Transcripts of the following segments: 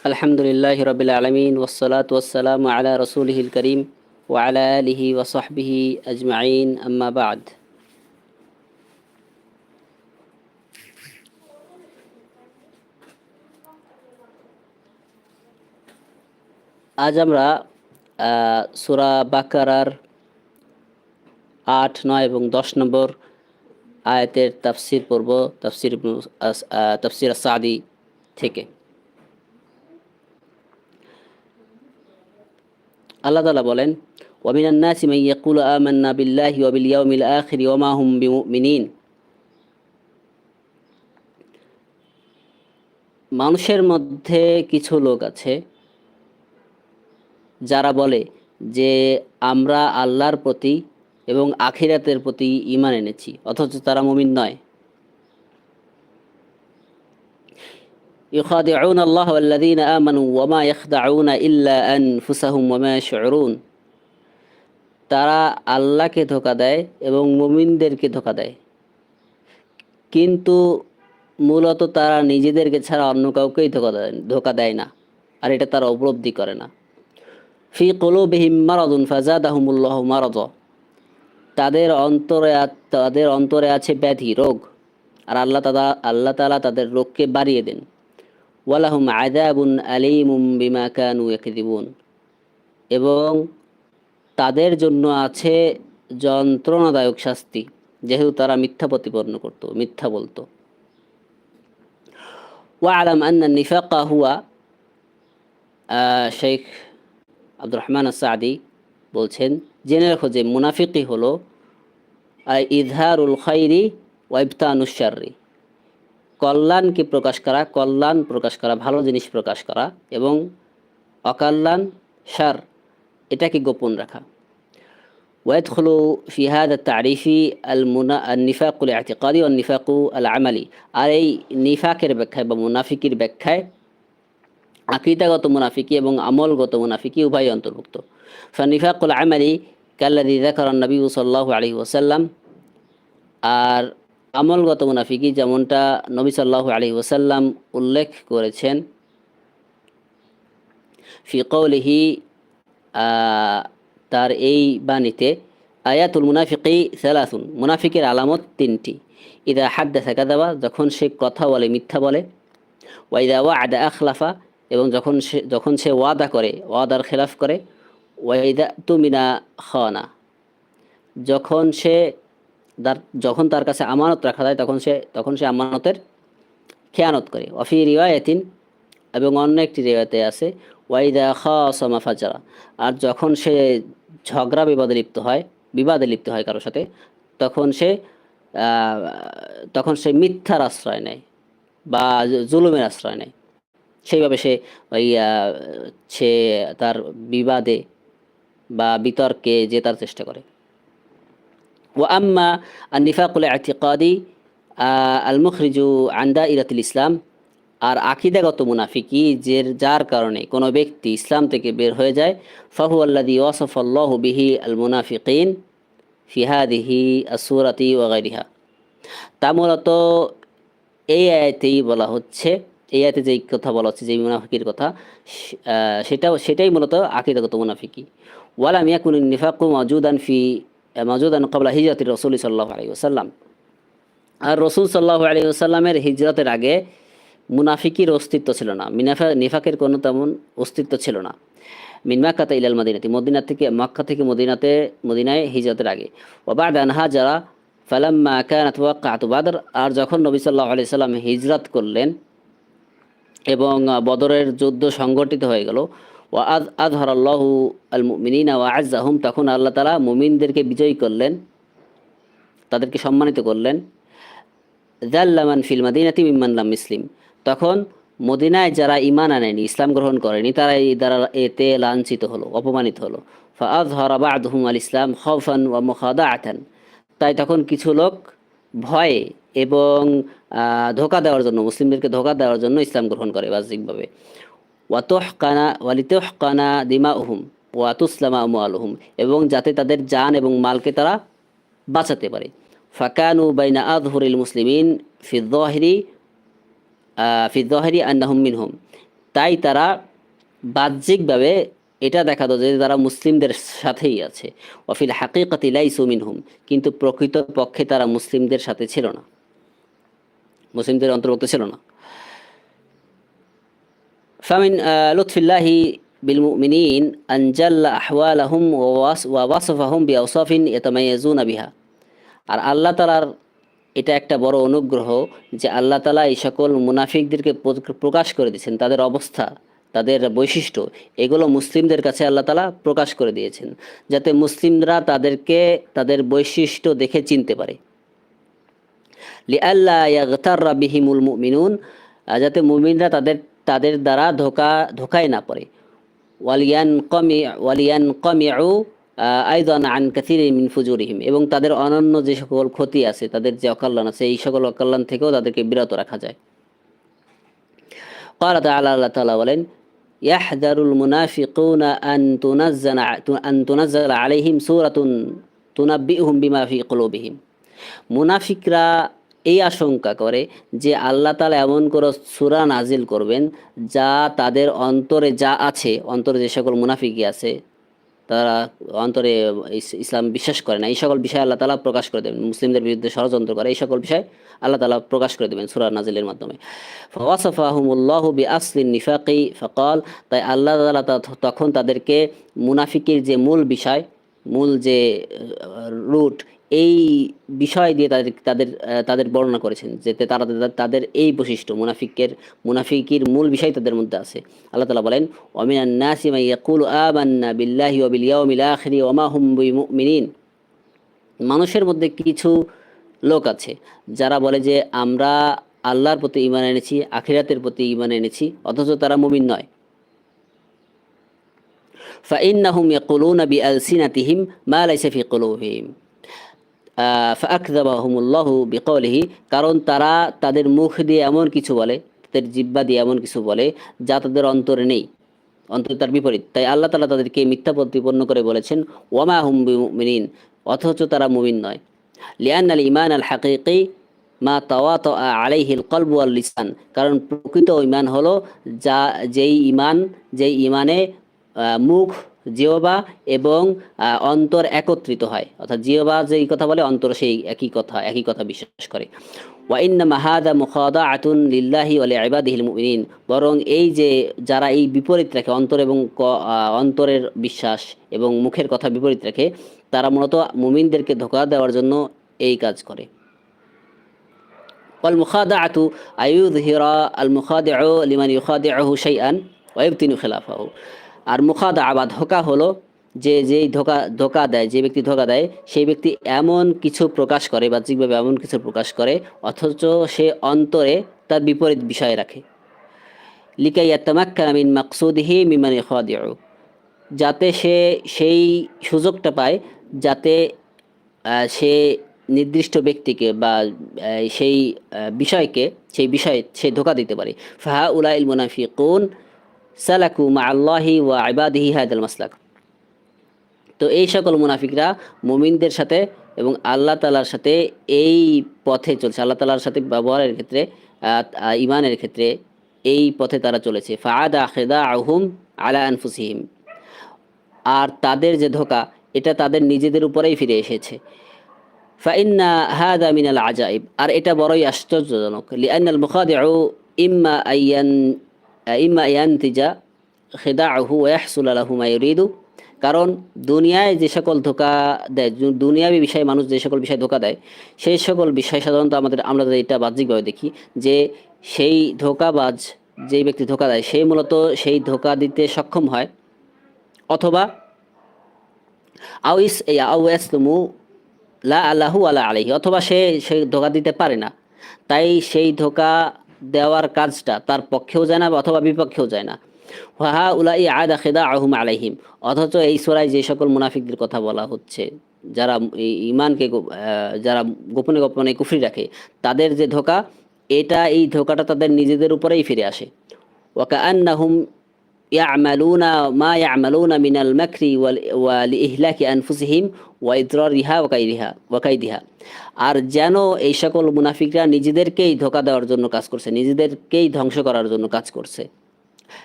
الحمد لله رب العالمين والصلاة والسلام على رسوله الكريم وعلى آله وصحبه أجمعين أما بعد আজ আমরা সুরা বাকারার আট بن এবং দশ নম্বর আয়াতের তাফসির পড়ব تفسير السعدي تكي আল্লাহ তালা বলেন ওয়ামিনান্না সিমাই ইয়াকুল আমান্না বিল্লাহি ওয়াবিলিয়াউমিল আখিরি ওমা হুম বিমিনিন মানুষের মধ্যে কিছু লোক আছে যারা বলে যে, আমরা আল্লাহর প্রতি এবং আখিরাতের প্রতি ইমান এনেছি, অথচ তারা মুমিন নয়। يخادعون الله والذين آمنوا وما يخدعون إلا أنفسهم وما يشعرون তারা আল্লাহকে ধোকা দেয় এবং মুমিনদেরকে ধোকা দেয় কিন্তু মূলত তারা নিজেদেরকে ছাড়া অন্য কাউকেই ধোকা দেয় ধোকা দেয় না আর এটা তারা উপলব্ধি করে না ফি কলুবিহিম মারাদুন ফাজাদাহুমুল্লাহ মারাদ তাদের অন্তরে আ- তাদের অন্তরে আছে ব্যাধি রোগ আর আল্লাহ তালা আল্লাহ তালা তাদের রোগকে বাড়িয়ে দেন ওয়ালাহুম আদাবুন আলিমুম বিমা কানু ইয়াকদিবুন এবং তাদের জন্য আছে যন্ত্রণাদায়ক শাস্তি, যেহেতু তারা মিথ্যা প্রতিপন্ন করত, মিথ্যা বলতো। ওয়ালাম আন্না নিফাকা হুয়া শেখ আব্দুর রহমান সাদি বলছেন, জেনে রাখো যে মুনাফিকি হলো ইজহারুল খৈরি ওয়াইবতানুসারি কল্যাণকে প্রকাশ করা কল্যাণ প্রকাশ করা ভালো জিনিস প্রকাশ করা এবং অকল্যাণ সার এটাকে গোপন রাখা ويدخل في هذا التعريف المنا... النفاق الاعتقادي والنفاق العملي আর এই নিফাকের ব্যাখ্যায় বা মুনাফিকির ব্যাখ্যায় আকিদাগত মুনাফিকি এবং আমলগত মুনাফিকি উভয় অন্তর্ভুক্ত ফানিফাকুল আমালি কাল্লাদি দেখার নবী সাল্লাহ আলী ওসাল্লাম আর আমলগত মুনাফিকি যেমনটা নবী সাল্লাহ আলী ওসাল্লাম উল্লেখ করেছেন। ফি কৌলিহি তার এই বাণীতে, আয়াতুল মুনাফিকি সালাসুন, মুনাফিকের আলামত তিনটি। ইদা হাত হাদ্দা সাকাদাবা যখন সে কথা বলে, মিথ্যা বলে ওয়াইদা ওয়া আদা আখলাফা, এবং যখন সে যখন সে ওয়াদা করে, ওয়াদার খেলাফ করে ওয়াইদা তুমিনা খানা, যখন সে তার, যখন তার কাছে আমানত রাখা যায়, তখন সে তখন সে আমানতের খেয়ানত করে। অফি রিওয়ায়তিন, এবং অন্য একটি রেওয়াতে আছে, ওয়াইদা খাসমা ফাজারা। আর যখন সে ঝগড়া বিবাদে লিপ্ত হয়, বিবাদে লিপ্ত হয় কারোর সাথে, তখন সে তখন সে মিথ্যার আশ্রয় নেয়, বা জুলুমের আশ্রয় নেয়। সেইভাবে সে ওই সে তার বিবাদে বা বিতর্কে জেতার চেষ্টা করে। وأما النفاق আর المخرج عن دائرة الإسلام আন্দা ইরাতুল ইসলাম আর আকিদাগত মুনাফিকি যে যার কারণে কোনো ব্যক্তি ইসলাম থেকে বের হয়ে যায় ফাহু আল্লাদি ওয়াসফল্লাহ বিহি আল মুনাফিকিন ফিহাদিহি আসুরাতি ওয়াগাইহা তা মূলত এই আয়তেই বলা হচ্ছে, এই আয়তে যেই কথা বলা হচ্ছে যে মুনাফিকির কথা সেটাও, সেটাই মূলত আকিদাগত মুনাফিকি। ওয়ালাম ইয়াকুন নিফাকু মজুদান ফি মজুদান কবলা হিজরত রসুল সাল্লাহ আলী ওসাল্লাম আর রসুল সাল্লাহ আলী ওসাল্লামের হিজরতের আগে মুনাফিকির অস্তিত্ব ছিল না, মিনাফা, নিফাকের কোনো তেমন অস্তিত্ব ছিল না। মিনমাক্কাতে ইলাল মদিনাতি, মদিনা থেকে, মক্কা থেকে মদিনাতে, মদিনায় হিজরতের আগে। ওবাদ আনহা যারা ফালাম্মা কানাত ওয়াক্কাতু বাদর, আর যখন নবী সাল্লাহ আলি সাল্লাম হিজরত করলেন এবং বদরের যুদ্ধ সংগঠিত হয়ে গেল ও আদ আজহর আল্লাহু আল মুমিনিনা ও আজাহুম তখন আল্লাহ তালা মুমিনদেরকে বিজয়ী করলেন, তাদেরকে সম্মানিত করলেন। জাল্লামান ফিল মাদিনাতি মিম্মানলাম মুসলিম তখন মদিনায় যারা ইমান আনেনি, ইসলাম গ্রহণ করেনি, তারা এই দ্বারা এতে লাঞ্ছিত হলো, অপমানিত হলো। ফাআজহর বাদহুম আল ইসলাম খফান ওয়া মুখাদা আথান তাই তখন কিছু লোক ভয়ে এবং ধোকা দেওয়ার জন্য, মুসলিমদেরকে ধোকা দেওয়ার জন্য ইসলাম গ্রহণ করে বাহ্যিকভাবে। ওয়াতোহ কানা ওয়ালিতোহ কানা দিমা উহুম ওয়াতুসলামা আলহুম এবং যাতে তাদের জান এবং মালকে তারা বাঁচাতে পারে। ফাকানু বাইনা আজহরিল মুসলিমিন ফিদ্দাহিরি ফিদ্দাহিরি আন্নাহুম মিনহুম। তাই তারা বাহ্যিকভাবে এটা দেখা যে তারা মুসলিমদের সাথেই আছে। অফিল হাকিকতি লাইসু মিনহুম, কিন্তু প্রকৃত পক্ষে তারা মুসলিমদের সাথে ছিল না। মুসলিমদের অন্তর্ভুক্ত ছিল না। فمن آه، لطف الله بالمؤمنين أن جل أحوالهم ووص- ووصفهم بأوصاف يتميزون بها আর আল্লাহ তালার এটা একটা বড় অনুগ্রহ যে আল্লাহ তালা এই সকল মুনাফিকদেরকে প্র- প্রকাশ করে দিয়েছেন তাদের অবস্থা তাদের বৈশিষ্ট্য এগুলো মুসলিমদের কাছে আল্লাহ তালা প্রকাশ করে দিয়েছেন যাতে মুসলিমরা তাদেরকে তাদের বৈশিষ্ট্য দেখে চিনতে পারে লিআল্লা ইয়াগতাররা বিহিমুল মুমিনুন আহ, যাতে মুমিনরা তাদের তাদের দ্বারা ধোকা ধোকায় না পড়ে ওয়ালিয়ান কমি ওয়ালিয়ান কমিউ আইদান আন কাসির মিন ফুজুরিহিম এবং তাদের অনন্য যে সকল ক্ষতি আছে তাদের যে অকল্যাণ আছে এই সকল অকল্যাণ থেকেও তাদেরকে বিরত রাখা যায় قال تعالى الله تعالى বলেন يحذر المنافقون أن تنزل أن تنزل عليهم سورة تنبئهم بما في قلوبهم মুনাফিকরা এই আশঙ্কা করে যে আল্লাহ তালা এমন করে সুরা নাজিল করবেন যা তাদের অন্তরে যা আছে, অন্তরে যে সকল মুনাফিকি আছে, তারা অন্তরে ইসলাম বিশ্বাস করে না, এই সকল বিষয় আল্লাহ তালা প্রকাশ করে দেবেন। মুসলিমদের বিরুদ্ধে ষড়যন্ত্র করে, এই সকল বিষয় আল্লাহ তালা প্রকাশ করে দেবেন সুরা নাজিলের মাধ্যমে। ফওয়াসাফাহুমুল্লাহ বি আসলিন নিফাকি ফকল, তাই আল্লাহ তালা তখন তাদেরকে মুনাফিকের যে মূল বিষয়, মূল যে রুট এই বিষয় দিয়ে তাদের তাদের আহ, তাদের বর্ণনা করেছেন যেতে তারা তাদের- তাদের এই বৈশিষ্ট্য মুনাফিকের মুনাফিকির মূল বিষয় তাদের মধ্যে আছে আল্লাহ তালা বলেন ওমিনান নাসি মাই ইয়াকুলু আমান্না বিল্লাহি ওয়া বিল ইয়াউমিল আখিরি ওয়া মা হুম বিমুমিনিন মানুষের মধ্যে কিছু লোক আছে যারা বলে যে আমরা আল্লাহর প্রতি ঈমান এনেছি আখিরাতের প্রতি ঈমান এনেছি অথচ তারা মুমিন নয় فإنهم يقولون بألسنتهم ما ليس في قلوبهم ফাকদাবাহুমুল্লাহু বিকৌলিহি কারণ তারা তাদের মুখ দিয়ে এমন কিছু বলে, তাদের জিব্বা দিয়ে এমন কিছু বলে যা তাদের অন্তরে নেই, অন্তরে তার বিপরীত। তাই আল্লাহ তালা তাদেরকে মিথ্যা প্রতিপন্ন করে বলেছেন, ওয়ামা হুম মিনিন অথচ তারা মুমিন নয়। লিয়ান আল ইমান আল হাকিকি মা তাওয়াত আলাইহিল কলবু আল লিসান, কারণ প্রকৃত ইমান হলো যা, যেই ইমান যেই ইমানে মুখ জিওবা এবং আহ, অন্তর একত্রিত হয় অর্থাৎ জিওবা যেই কথা বলে অন্তর সেই একই কথা একই কথা বিশ্বাস করে ওয়াইন্না মাহাদা মুখাদা আতুন লিল্লাহি ওয়ালি ইবাদিহিল মুমিনিন বরং এই যে যারা এই বিপরীত রাখে অন্তর এবং ক- আহ, অন্তরের বিশ্বাস এবং মুখের কথা বিপরীত রাখে তারা মূলত মুমিনদেরকে ধোকা দেওয়ার জন্য এই কাজ করে والمخادعة أن يظهر المخادع لمن يخادعه شيئا ويبطن خلافه আর মুখাদা বা ধোকা হলো যে যেই ধোকা ধোকা দেয়, যে ব্যক্তি ধোকা দেয়, সেই ব্যক্তি এমন কিছু প্রকাশ করে, বাহ্যিকভাবে এমন কিছু প্রকাশ করে, অথচ সে অন্তরে তার বিপরীত বিষয় রাখে। লিকাই ইয়াতামাক্কানা মিন মাকসুদিহি মিমান ইখাদিউ যাতে সে সেই সুযোগটা পায়, যাতে সে নির্দিষ্ট ব্যক্তিকে বা সেই বিষয়কে, সেই বিষয়ে সে ধোকা দিতে পারে। ফাহা উলাইল মুনাফিকুন সালাকু মা আল্লাহি ওয়া ইবাদিহি হাদাল মাসলাক। তো এই সকল মুনাফিকরা মুমিনদের সাথে এবং আল্লাহ তালার সাথে এই পথে চলছে। আল্লাহ তালার সাথে ব্যবহারের ক্ষেত্রে ইমানের ক্ষেত্রে এই পথে তারা চলেছে। ফাদা খেদা আহুম আলা আনফুসিহিম। আর তাদের যে ধোকা, এটা তাদের নিজেদের উপরেই ফিরে এসেছে। ফাইন্না হাদা মিনাল আজাইব। আর এটা বড়ই আশ্চর্যজনক। লিআনাল মুখাদিউ ইম্মা আইয়ান ইম্মা ইয়ানতিজা খিদাহু ওয়া ইয়াহসুল লাহু মা ইউরিদু কারণ দুনিয়ায় যে সকল ধোকা দেয় দুনিয়াবি বিষয়ে মানুষ যে সকল বিষয়ে ধোকা দেয়, সেই সকল বিষয় সাধারণত আমাদের আমরা এটা বাহ্যিকভাবে দেখি, যে সেই ধোকাবাজ যেই ব্যক্তি ধোকা দেয় সেই মূলত সেই ধোকা দিতে সক্ষম হয়। অথবা আউইস আউ ইয়াসলুমু লা আল্লাহু আলা আলাইহি, অথবা সে সে ধোকা দিতে পারে না। তাই সেই ধোকা দেওয়ার কাজটা তার পক্ষেও যায় না অথবা বিপক্ষেও যায় না। হাহা উলাই আয়দা খেদা আহম আলাইহিম। অথচ এই সোরায় যে সকল মুনাফিকদের কথা বলা হচ্ছে, যারা ইমানকে যারা গোপনে গোপনে কুফরি রাখে, তাদের যে ধোকা, এটা এই ধোকাটা তাদের নিজেদের উপরেই ফিরে আসে। ওয়াকা আন্নাহুম يعملون ما يعملون من المكر وال- ولإهلاك أنفسهم وإضرارها وكيدها وكيدها আর যেন এই সকল মুনাফিকরা নিজেদেরকেই ধোকা দেওয়ার জন্য কাজ করছে নিজেদেরকেই ধ্বংস করার জন্য কাজ করছে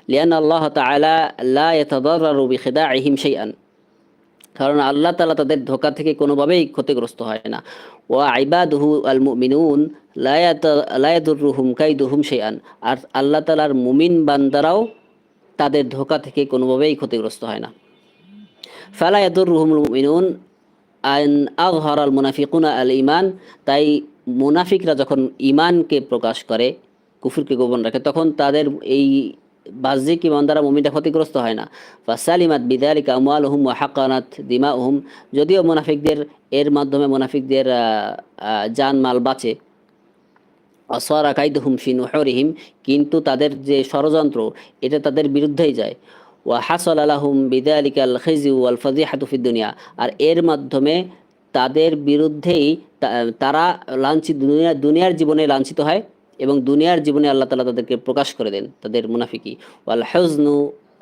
লিয়ান আল্লাহ তাআলা লা ইয়াতাদাররারু বিখিদাইহিম শাইআন কারণ আল্লাহ তাআলা তাদের ধোকা থেকে কোনোভাবেই ক্ষতিগ্রস্ত হয় না ওয়া ইবাদুহু আল মুমিনুন লা ইয়াতা- লা ইয়াদুররুহুম কাইদুহুম শাইআন আর আল্লাহ তাআলার মুমিন বান্দারাও তাদের ধোকা থেকে কোনোভাবেই ক্ষতিগ্রস্ত হয় না। ফালা ইয়াদুররুহুমুল মুমিনুন আন আল মুনাফিকুনা আল ইমান তাই মুনাফিকরা যখন ইমানকে প্রকাশ করে কুফুরকে গোপন রাখে তখন তাদের এই বাহ্যিক ইমান দ্বারা মুমিনটা ক্ষতিগ্রস্ত হয় না। বা সালিমাত ফাসালিমাত বিদালিকা আমওয়ালুহুম ওয়া দিমা দিমাউহুম যদিও মুনাফিকদের এর মাধ্যমে মুনাফিকদের আহ, আহ, জান মাল বাঁচে অসরা কাইদহুম ফি নুহুরিহিম, কিন্তু তাদের যে ষড়যন্ত্র, এটা তাদের বিরুদ্ধেই যায়। ওয়া হাসল আলাহুম বিদালিকাল খিজি ওয়াল ফাজিহাতু ফিদ দুনিয়া, আর এর মাধ্যমে তাদের বিরুদ্ধেই তারা লাঞ্ছিত, দুনিয়া, দুনিয়ার জীবনে লাঞ্ছিত হয় এবং দুনিয়ার জীবনে আল্লাহ তালা তাদেরকে প্রকাশ করে দেন, তাদের মুনাফিকি। ওয়াল হজনু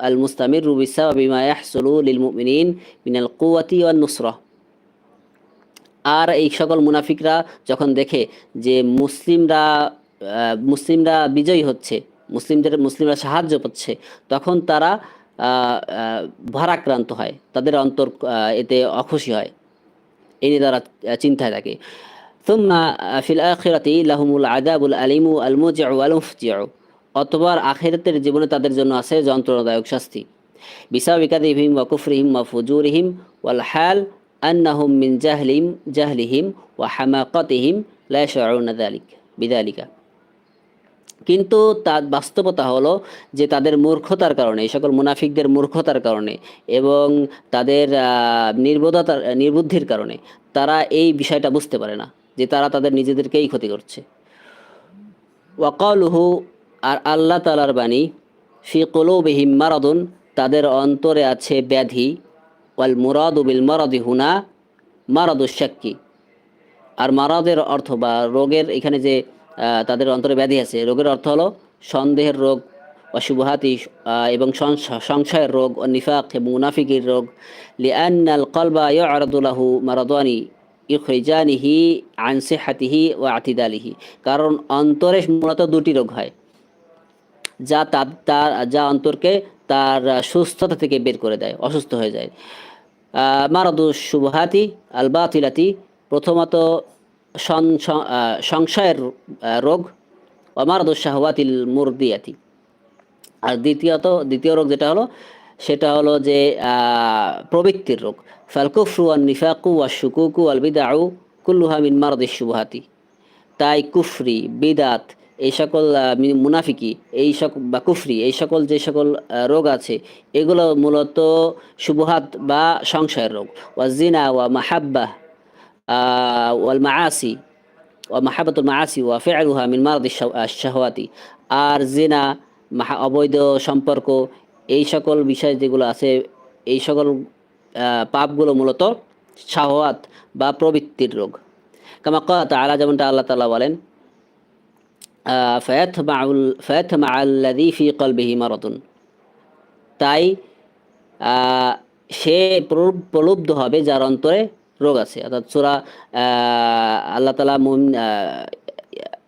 আল মুস্তামির রুবিসা বিমা ইয়াহসুলু লিল মুমিনিন মিনাল কুয়াতি ওয়ান নুসরা। আর এই সকল মুনাফিকরা যখন দেখে যে মুসলিমরা আহ, মুসলিমরা বিজয়ী হচ্ছে মুসলিমদের মুসলিমরা সাহায্য পাচ্ছে তখন তারা আহ, আহ, ভারাক্রান্ত হয় তাদের অন্তর আহ, এতে অখুশি হয় এই নিয়ে তারা আহ, চিন্তায় থাকে ثم في الآخرة لهم العذاب الأليم الموجع والمفجع অথবা আখেরাতের জীবনে তাদের জন্য আছে যন্ত্রণাদায়ক শাস্তি বিসাবি কাদিহিম ওয়া কুফরিহিম ওয়া ফুজুরিহিম ওয়াল হাল আন্নাহুম মিন জাহলিম জাহলিহিম ওয়া হামাকাতিহিম লা ইয়াশউরুনা যালিক বিযালিকা কিন্তু তার বাস্তবতা হলো যে তাদের মূর্খতার কারণে, এই সকল মুনাফিকদের মূর্খতার কারণে এবং তাদের নির্বোধতার, নির্বুদ্ধির কারণে তারা এই বিষয়টা বুঝতে পারে না যে তারা তাদের নিজেদেরকেই ক্ষতি করছে। ওয়াকালুহু আর আল্লাহ তালার বাণী, ফি কলুবিহিম মারাদুন, তাদের অন্তরে আছে ব্যাধি ওয়াল মুরাদু বিল মারাদি হুনা মারাদু শাক্কি। আর মারাদের অর্থ বা রোগের এখানে যে তাদের অন্তরে ব্যাধি আছে, রোগের অর্থ হলো সন্দেহের রোগ, অশুভহাতি এবং সংশয়ের রোগ, ও নিফাক এবং মুনাফিকির রোগ। লিআন্নাল কলবা ইয়ারাদুলাহু মারাদানি ইখরিজানিহি আন সিহাতিহি ওয়া আতিদালিহি। কারণ অন্তরে মূলত দুটি রোগ হয়। যা তার যা অন্তরকে তার সুস্থতা থেকে বের করে দেয়, অসুস্থ হয়ে যায়। মারাদু শুভহাতি আল বাতিলাতি প্রথমত সংশয়ের রোগ, ও মারাদু শাহওয়াতিল মুরদিয়াতি। আর দ্বিতীয়ত, দ্বিতীয় রোগ যেটা হলো, সেটা হলো যে প্রবৃত্তির রোগ। ফালকুফরু আন নিফাকু ওয়া শুকুকু আল বিদাউ কুল্লুহা মিন মারদিস শুভহাতি তাই কুফরি, বিদাত এই সকল মুনাফিকি, এই সকল বা কুফরি, এই সকল যে সকল রোগ আছে, এগুলো মূলত শুভহাত বা সংশয়ের রোগ। ওয়া জিনা ওয়া মাহাব্বা ওয়াল মাআসি, ওয়া মাহাবাতুল মাআসি, ওয়া ফিআলুহা মিন মারদি শাহওয়াতি। আর জিনা মাহা, অবৈধ সম্পর্ক, এই সকল বিষয় যেগুলো আছে, এই সকল পাপগুলো মূলত শাহওয়াত বা প্রবৃত্তির রোগ। কামা কা তাআলা, যেমনটা আল্লাহ তাআলা বলেন মারাদুন। তাই সে প্রলুব্ধ হবে যার অন্তরে রোগ আছে। অর্থাৎ সুরা আল্লাহ তালা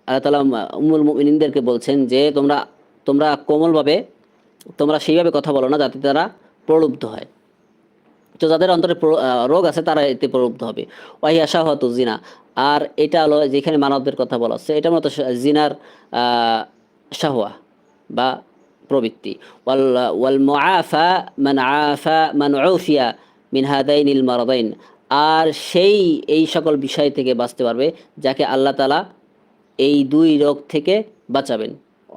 আল্লাহ তালা উমুল মুমিনদেরকে বলছেন যে, তোমরা তোমরা কোমলভাবে, তোমরা সেইভাবে কথা বলো না যাতে তারা প্রলুব্ধ হয়। তো যাদের অন্তরে রোগ আছে তারা এতে প্রলুব্ধ হবে। ওয়াহিয়া শাহওয়াত জিনা আর এটা হলো যেখানে মানবদের কথা বলা হচ্ছে এটা মতো জিনার শাহওয়া বা প্রবৃত্তি। ওয়াল ওয়াল মুআফা মান আফা মান উফিয়া মিন হাদাইনিল মারাদাইন। আর সেই, এই সকল বিষয় থেকে বাঁচতে পারবে যাকে আল্লাহ তালা এই দুই রোগ থেকে বাঁচাবেন,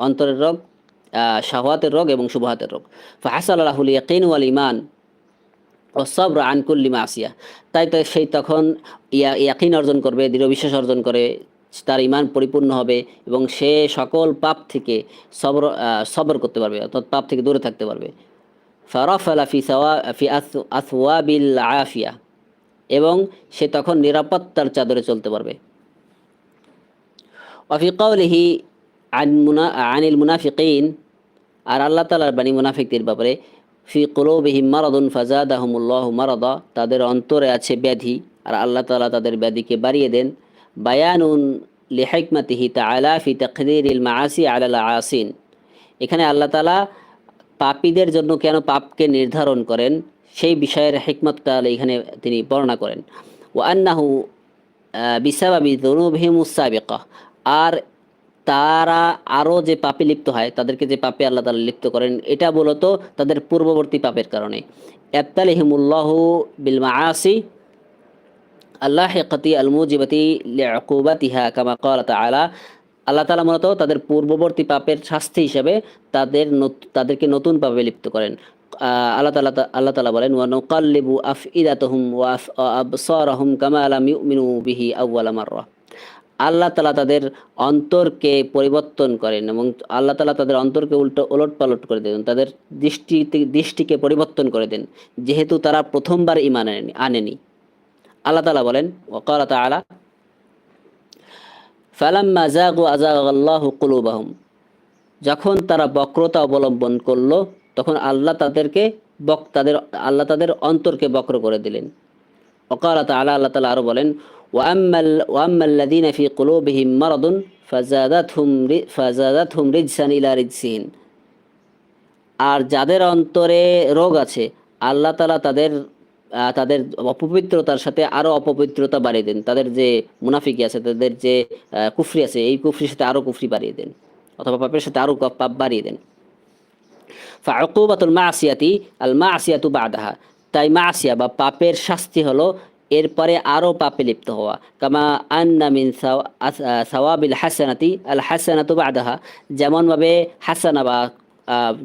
অন্তরের রোগ শাহওয়াতের রোগ এবং শুভহাতের রোগ। ফাহাসাল আল্লাহুল ইয়াকিন ওয়াল ইমান ও সব আনকুল্লিমা আসিয়া তাই তো সেই তখন ইয়া ইয়াকিন অর্জন করবে, দৃঢ় বিশ্বাস অর্জন করে, তার ইমান পরিপূর্ণ হবে এবং সে সকল পাপ থেকে সবর সবর করতে পারবে, অর্থাৎ পাপ থেকে দূরে থাকতে পারবে। ফারাফ আলাফি সাওয়া আফিয়া। এবং সে তখন নিরাপত্তার চাদরে চলতে পারবে। অফিকাউলিহি আন মুনা আনিল মুনাফিকিন। আর আল্লাহ তালার বাণী মুনাফিকদের ব্যাপারে ফি কুলুবিহিম মারাদুন ফাজাদাহুমুল্লাহ মারাদা। তাদের অন্তরে আছে ব্যাধি, আর আল্লাহ তাআলা তাদের ব্যাধিকে বাড়িয়ে দেন। বায়ানুন লিহিকমাতিহি তাআলা ফি তাকদিরিল মাআসি আলাল আসিন এখানে আল্লাহ তাআলা পাপীদের জন্য কেন পাপকে নির্ধারণ করেন? সেই বিষয়ের হিকমতটা এখানে তিনি বর্ণনা করেন। ও আন্নাহু বিসাবাবি দনুভিমুসাবিকা আর তারা আরও যে পাপে লিপ্ত হয়, তাদেরকে যে পাপে আল্লাহ তালা লিপ্ত করেন, এটা মূলত তাদের পূর্ববর্তী পাপের কারণে। এবতালিহিমুল্লাহ বিল মাআসি আল্লাহিকতি আলমুজিবতি লিআকুবাতিহা, কামা ক্বালা তাআলা। আল্লাহ তাআলা মূলত তাদের পূর্ববর্তী পাপের শাস্তি হিসেবে তাদের তাদেরকে নতুন পাপে লিপ্ত করেন। আল্লাহ তাআলা আল্লাহ তাআলা বলেন ওয়া নুকাল্লিবু আফইদাতাহুম ওয়া আফ- আবসারাহুম কামা লাম ইউমিনু বিহি আউওয়ালা মাররা। আল্লাহ তালা তাদের অন্তরকে পরিবর্তন করেন এবং আল্লাহ তালা তাদের অন্তরকে উল্টো ওলট পালট করে দেন তাদের দৃষ্টি দৃষ্টিকে পরিবর্তন করে দেন, যেহেতু তারা প্রথমবার ইমান আনেনি আনেনি। আল্লাহ তালা বলেন ওকাল তালা ফালাম্মা জাগু আজাগাল্লাহ কুলুবাহম। যখন তারা বক্রতা অবলম্বন করল, তখন আল্লাহ তাদেরকে বক, তাদের, আল্লাহ তাদের অন্তরকে বক্র করে দিলেন। ওকাল তালা আল্লাহ তালা আরও বলেন وأما ال- وأما الذين في قلوبهم مرض فزادتهم ر- فزادتهم رجسا إلى رجسهم আর যাদের অন্তরে রোগ আছে আল্লাহ তালা তাদের আহ, তাদের অপবিত্রতার সাথে আরো অপবিত্রতা বাড়িয়ে দেন তাদের যে মুনাফিকি আছে তাদের যে আহ, কুফরি আছে এই কুফরির সাথে আরো কুফরি বাড়িয়ে দেন অথবা পাপের সাথে আরো পাপ বাড়িয়ে দেন ফাকুবাতুল মাসিয়াতি আল মাসিয়াতু বাদাহা তাই মাসিয়া বা পাপের শাস্তি হলো এরপরে আরও পাপে লিপ্ত হওয়া। কামা আন্না মিন সওয়াবিল হাসানাতি, আল হাসানাতু বাদাহা। যেমনভাবে হাসানা বা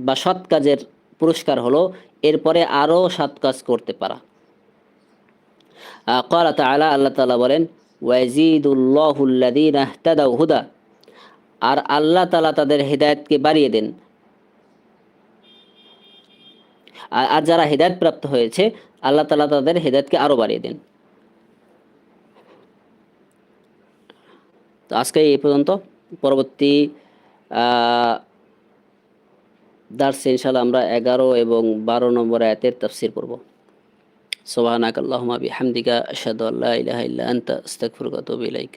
বা সৎ কাজের পুরস্কার হলো, এরপরে আরও সৎ কাজ করতে পারা। কলা তালা আল্লাহ তালা বলেন ওয়াজিদুল্লাহুল্লাদিন হুদা। আর আল্লাহ তালা তাদের হৃদায়তকে বাড়িয়ে দেন। আর যারা হৃদায়ত প্রাপ্ত হয়েছে, আল্লাহ তালা তাদের হৃদায়তকে আরও বাড়িয়ে দেন। তো আজকে এই পর্যন্ত। পরবর্তী দার্সে ইনশাল আমরা এগারো এবং বারো নম্বর আয়াতের তাফসির করব সোহানাক আল্লাহুম্মা বিহামদিকা আশাদ আল্লাহ ইলাহা ইল্লা আনতা ইলাইক।